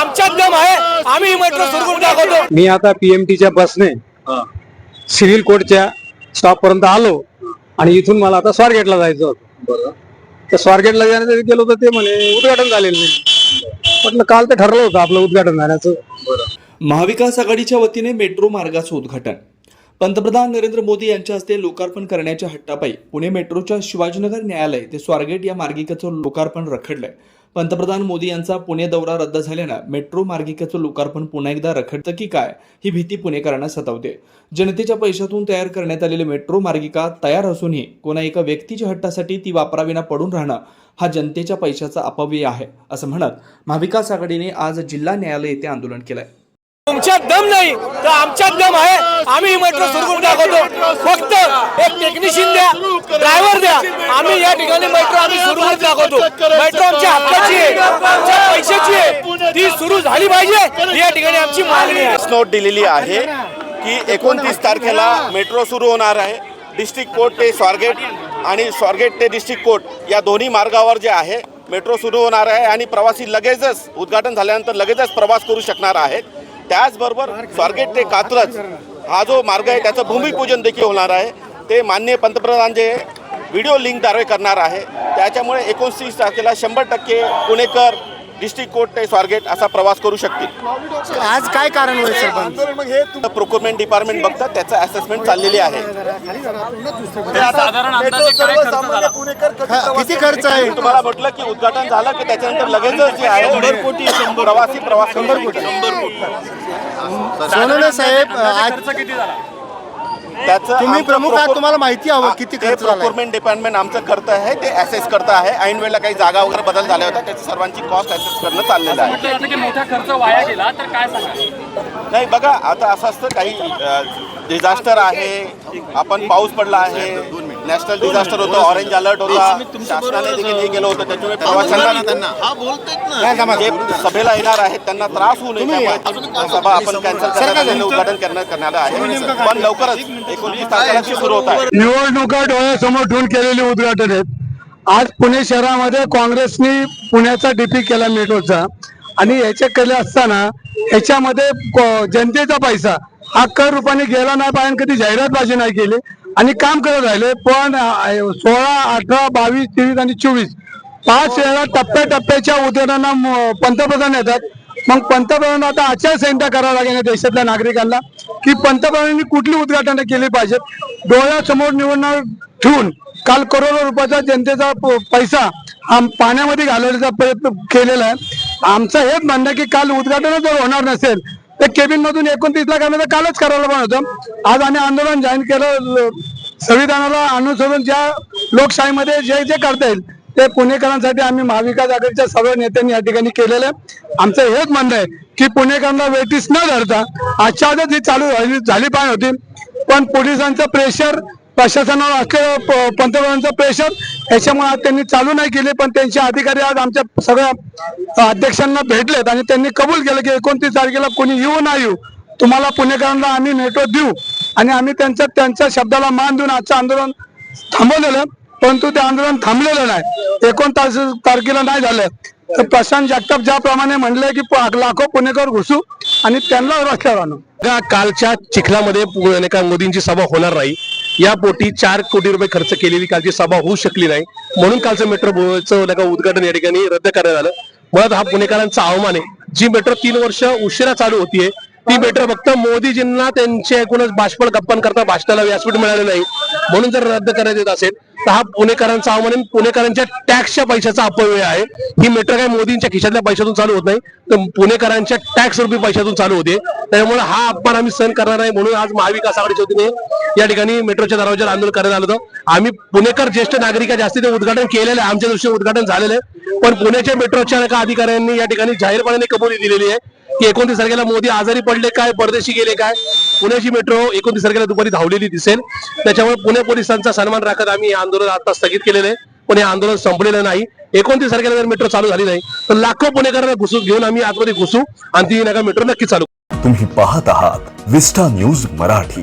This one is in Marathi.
आमच्यात दम आहे. आम्ही मेट्रो सुरू करून दाखवतो मी आता पीएमटीच्या बसने सिव्हिल कोर्टच्या स्टॉप पर्यंत आलो आणि इथून मला आता स्वारगेटला जायचं होतं. तर स्वारगेटला जाण्यासाठी गेलो तर ते म्हणे उद्घाटन झालेलं नाही. म्हटलं काल तर ठरलं होतं आपलं उद्घाटन झाल्याचं. महाविकास आघाडीच्या वतीने मेट्रो मार्गाचं उद्घाटन. पंतप्रधान नरेंद्र मोदी यांच्या हस्ते लोकार्पण करण्याच्या हट्टापायी पुणे मेट्रोच्या शिवाजीनगर न्यायालय ते स्वारगेट या मार्गिकेचं लोकार्पण रखडलंय. पंतप्रधान मोदी यांचा पुणे दौरा रद्द झाल्यानं मेट्रो मार्गिकेचं लोकार्पण पुन्हा एकदा रखडतं की काय ही भीती पुणेकरांना सतावते. जनतेच्या पैशातून तयार करण्यात आलेली मेट्रो मार्गिका तयार असूनही कोणा एका व्यक्तीच्या हट्टासाठी ती वापराविना पडून राहणं हा जनतेच्या पैशाचा अपव्यय आहे असं म्हणत महाविकास आघाडीने आज जिल्हा न्यायालय येथे आंदोलन केलंय. तुमच्यात दम नाही तर आमच्यात दम आहे. आम्ही मेट्रो सुरू करून दाखवतो. फक्त एक टेक्निशियन द्या ड्रायव्हर द्या. आम्ही या ठिकाणी मेट्रो आम्ही सुरू करून दाखवतो. मेट्रो आमच्या हक्काची आहे आमच्या पैशाची आहे. ती सुरू झाली पाहिजे. या ठिकाणी आमची मागणी आहे. नोट दिलेली आहे की एकोणतीस तारखेला मेट्रो सुरू होणार आहे. डिस्ट्रिक्ट कोर्ट ते स्वारगेट आणि स्वारगेट ते डिस्ट्रिक्ट कोर्ट या दोन्ही मार्गावर जे आहे मेट्रो सुरू होणार आहे आणि प्रवासी लगेचच उद्घाटन झाल्यानंतर लगेचच प्रवास करू शकणार आहेत. त्याचबरोबर स्वारगेट ते कात्रज हा जो मार्ग आहे त्याचं भूमिपूजन देखील होणार आहे. ते माननीय पंतप्रधान जे व्हिडिओ लिंकद्वारे करणार आहे त्याच्यामुळे एकोणतीस तारखेला शंभर टक्के पुणेकर डिस्ट्रिक्ट कोर्ट ते स्वारगेट असा प्रवास करू शकतील. आज काय कारण होईल प्रोक्युरमेंट डिपार्टमेंट बघतात त्याचं असेसमेंट चाललेली आहे. हा, किती खर्च आहे? तुम्हाला म्हटलं की उद्घाटन झालं की त्याच्यानंतर लगेचच जे आहे शंभर कोटी प्रवासी प्रवास शंभर कोटी. सोनवणे साहेब आज त्याचं तुम्ही प्रमुख आहात तुम्हाला माहिती हवं किती खर्च झाला प्रोक्युरमेंट डिपार्टमेंट आमचं करत आहे ते असेस करत आहे. ऐन वेळेला काही जागा वगैरे बदल झाल्या होत्या त्याची सर्वांची कॉस्ट असेस करणं चाललेलं आहे. मोठा खर्च वाया गेला तर काय सांगा? नाही बघा आता असं असतं काही डिझास्टर आहे आपण पाऊस पडला आहे नॅशनल डिझास्टर होतं ऑरेंज अलर्ट होता शासनाने देखील हे केलं होतं त्याच्यामुळे प्रवाशांना जे सभेला येणार आहेत त्यांना त्रास होऊ नये सभा आपण कॅन्सल करण्यात आलेलं उद्घाटन करण्यात करणार आहे. पण लवकरच एकोणीस सुरू होत आहे. निवडणुका डोळ्यासमोर ठेवून केलेले उद्घाटन आहेत. आज पुणे शहरामध्ये काँग्रेसनी पुण्याचा डीपी केला मेट्रोचा आणि याच्या केले असताना याच्यामध्ये जनतेचा पैसा हा कर रूपाने गेला नाही पाहिजे कधी जाहिरातबाजी नाही केली. आणि काम करत राहिले पण सोळा अठरा बावीस तेवीस आणि चोवीस पाच वेळा टप्प्याटप्प्याच्या उद्घाटनाला पंतप्रधान येतात. मग पंतप्रधान आता आचारसंहिता करावं लागेल देशातल्या नागरिकांना. की पंतप्रधानांनी कुठली उद्घाटनं केली पाहिजेत डोळ्यासमोर निवडणूक ठेवून काल करोडो रुपयाचा जनतेचा प- पैसा आम पाण्यामध्ये घालवण्याचा प्रयत्न केलेला आहे. आमचं हेच म्हणणं की काल उद्घाटन जर होणार नसेल तर केबिन मधून एकोणतीसला करण्याचं कालच करायला पण होतं. आज आम्ही आंदोलन जाहीर केलं संविधानाला अनुसरून ज्या लोकशाहीमध्ये जे जे करता येईल ते पुणेकरांसाठी आम्ही महाविकास आघाडीच्या सर्व नेत्यांनी या ठिकाणी केलेलं आहे. आमचं हेच म्हणणं आहे की पुणेकरांना वेटीस न धरता आजच्या आजच ही चालू झाली पाहिजे होती. पण पोलिसांचं प्रेशर प्रशासनावर असलेलं पंतप्रधानांचं प्रेशर याच्यामुळे आज त्यांनी चालू नाही केले. पण त्यांचे अधिकारी आज आमच्या सगळ्या अध्यक्षांना भेटलेत आणि त्यांनी कबूल केलं की एकोणतीस तारखेला कोणी येऊ ना येऊ तुम्हाला पुणेकरांना आम्ही नेटवर्क देऊ. आणि आम्ही त्यांच्या त्यांच्या शब्दाला मान देऊन आजचं आंदोलन थांबवलेलं परंतु ते आंदोलन थांबलेलं नाही. एकोणतास तारखेला नाही झालं. तर प्रशांत जगताप ज्याप्रमाणे म्हणले की लाखो पुणेकर घुसू आणि त्यांना रस्त्यावर आणू कालच्या चिखलामध्ये मोदींची सभा होणार नाही. या पोटी चार कोटी रुपये खर्च केलेली कालची सभा होऊ शकली नाही. म्हणून कालचं मेट्रोचं नाही उद्घाटन या ठिकाणी रद्द करण्यात आलं. मुळात हा पुणेकरांचा अवमान आहे. जी मेट्रो तीन वर्ष उशिरा चालू होतीये ती मेट्रो फक्त मोदीजींना त्यांचे एकूणच बाष्पळ गप्पन करता भाषणाला व्यासपीठ मिळालं नाही. म्हणून जर रद्द करण्यात येत असेल हा पुणेकरांचा अवमान आहे पुणेकरांच्या टॅक्सच्या पैशाचा अपव्यय आहे. ही मेट्रो काय मोदींच्या खिशातल्या पैशातून चालू होत नाही तर पुणेकरांच्या टॅक्स रुपये पैशातून चालू होते. त्यामुळे हा अपमान आम्ही सहन करणार नाही म्हणून आज महाविकास आघाडीच्या वतीने या ठिकाणी मेट्रोच्या दरवाज्यावर आंदोलन करण्यात आलं होतं. आम्ही पुणेकर ज्येष्ठ नागरिक जास्ती ते उद्घाटन केलेलं आहे आमच्या दृष्टीने उद्घाटन झालेलं आहे. पण पुण्याच्या मेट्रोच्या एका अधिकाऱ्यांनी या ठिकाणी जाहीरपणाने कबुली दिलेली आहे की एकोणतीस तारखेला मोदी आजारी पडले काय परदेशी गेले काय पुण्याची मेट्रो एकोणतीस तारखेला दुपारी धावलेली दिसेल. त्याच्यामुळे पुणे पोलिसांचा सन्मान राखत आम्ही हे आंदोलन आता स्थगित केलेलं आहे. पण हे आंदोलन संपलेलं नाही. एकोणतीस तारखेला जर मेट्रो चालू झाली नाही तर लाखो पुणेकरांना घुसू घेऊन आम्ही आतमध्ये घुसू आणि ती नका मेट्रो नक्की चालू तुम्ही पाहत आहात विस्टा न्यूज मराठी.